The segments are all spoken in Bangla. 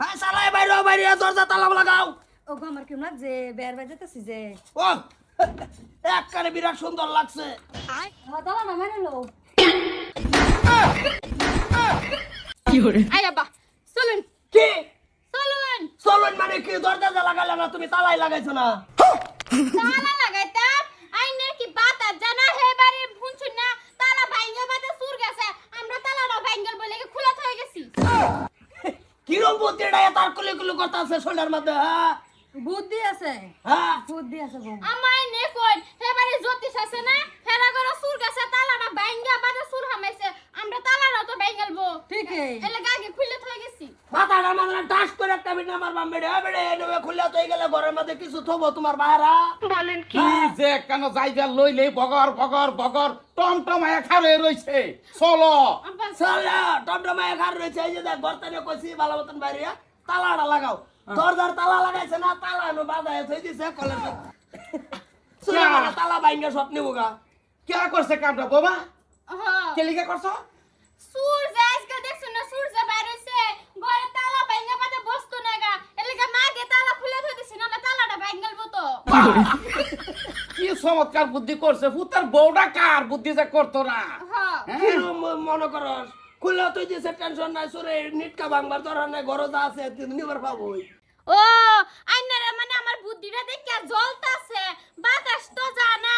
হ্যাঁ সালাই বাইরে বাইরে দরজা তালা লাগাও। ও গো আমার কেমন লাগছে? বের বাজাতেছি যে। ও একবারে বিরাট সুন্দর লাগছে। হ্যাঁ দাঁড়া না মানে লো। আই আব্বা চলুন। কি? চলুন। চলুন মানে কি? দরজা লাগাইলে না তুমি তালাই লাগাইছো না। তালা লাগাইতাম আইনের কি বাতা জানা হে বাড়ি শুনছুন না তালা ভাঙ্গে বাতে সুর গেছে আমরা তালাটা ভাঙ্গেল বলে কি খোলা হয়ে গেছি কিরম বুদ্ধিটা তার কুলি কুলি কথা আছে শোনার মধ্যে হ্যাঁ? বুদ্ধি আছে? হ্যাঁ। বুদ্ধি আছে বউ। আমায় নে কই হে বাড়ি জ্যোতিষ আছে না? ফেরা করে সুর গেছে তালাটা বাইঙ্গা বাজে সুর হামাইছে। আমরা তালাটা তো বাইঙ্গালবো ঠিক এলে গাগে খুলে থই গেছি। মাথাটা টাস করে একটা আমার বাম বেড়ে বেড়ে খুললে তো গেলে ঘরের মধ্যে কিছু থবো তোমার বাইরা কি? যে কেন যাইবা লইলে বগর বগর বগর টমটমায়া খারে রইছে। চলো। চলে। টমটমায় রয়েছে এই যে দেখ বর্তমানে কইছি ভালো মতন বাইরে তালাটা লাগাও। দরজার তালা লাগাইছে না তালা নো বাজায় থই দিছে কলেজ তালা বাইঙ্গা সব নিবো গা। কে করছে কামটা বাবা হ্যাঁ। কেলিকা করছ? সূর্য আজকে দেখছ না সূর্য বাইরে হইছে ঘরে তালা ভাঙ্গা বাতে বসতো না গা এলে মাগে তালা খুলে থই দিছি না তালাটা ভাঙ্গেলবো তো কি চমৎকার বুদ্ধি করছে ফুতার বউটা কার বুদ্ধি যে করতো না হ্যাঁ? কিরম মনে করস? খুললে তুই দিছে টেনশন নাই সুরে নিটকা ভাঙবার দরকার নাই ঘর যা আছে তুই নিবার পাবোই ও আইনারা মানে আমার বুদ্ধিটা দেখে জ্বলতাছে বাতাস তো জানা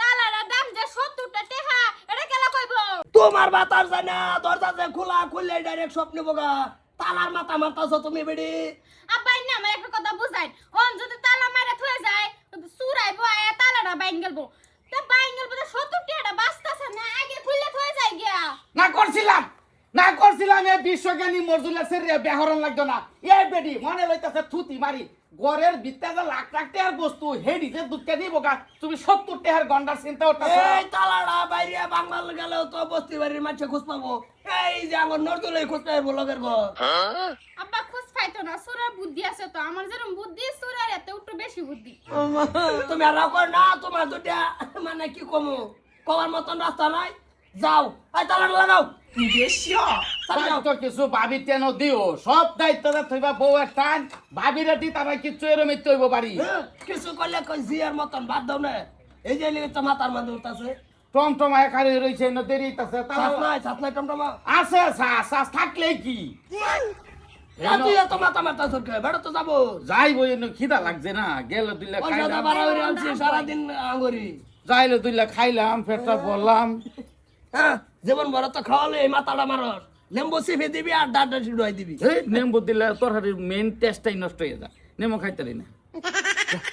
তালার দাম যে 70টা টাকা এটা কেলা কইব? তোমার বাতার যায় না দরজা যে খোলা খুললে ডাইরেক্ট সব নিবো গা তালার মাথা মারতাছো তুমি বেড়ি আব্বাই না আমার একটা কথা বুঝাই। অন যদি তালা মারা থয়ে যায় সুরাইবো আয়া তালাটা বাইন গেলবো তা বাইন গেলবো তো 70 টাকাটা বাঁচতাছে না আগে খুললে থয়ে যায় গিয়া না করছিলাম। না করছিলাম এ বিশ্বজ্ঞানী মরজুলা সেরিয়া ব্যাহরণ লাগতো না। এ বেডি মনে লইতাছে থুতি মারি। গড়ের ভিত্তে যে লাখ লাখ টাকার বস্তু হেডি যে দুধকে দিব গা? তুমি সত্তর টাকার গন্ডার চিন্তা করতেছ। এই তালাটা বাইরে বাংলার গেলেও তো বস্তি বাড়ির মাঝে খুঁজ পাবো। এই যে আমার নর্দলে খুঁজ পাবো লগের ঘর। আব্বা খুশ পাইতো না সুরের বুদ্ধি আছে তো। আমার যেরকম বুদ্ধি সুরের এত একটু বেশি বুদ্ধি। তুমি আর রাখো না তোমার দুটা মানে কি কমো? কমার মতন রাস্তা নাই। যাও। তালাটা লাগাও যাও। তো কিছু ভাবি তেন দিও? সব দায়িত্ব থইবা বউ টান ভাবিরে দি তারা কিচ্ছু এরমে তৈব পারি হ্যাঁ, কিছু করলে কই জিয়ার মতন বাদ দাও না। এই যে লিগে তো মাথার মধ্যে উঠতেছে। টমটমায় খালি রইছে ন দেরি তাছে সাত নাই সাত নাই টমটমা। আছে শ্বাস শ্বাস থাকলে কি? তুই এত মাথা মাথা সরকে বেড়া তো যাব। যাইব এনে খিদা লাগছে না। গেল বাড়া সারাদিন আঙ্গুরি। যাইলে দুইলা খাইলাম পেটটা বললাম। হ্যাঁ যেমন বড় তো খাওয়ালে এই মাথাটা মারস লেম্বু সিফে দিবি আর ডাটা ডুয়াই দিবি। নেম্বু দিলে তোর মেন টেস্টটাই নষ্ট হয়ে যায়। নেমো খাইতে না।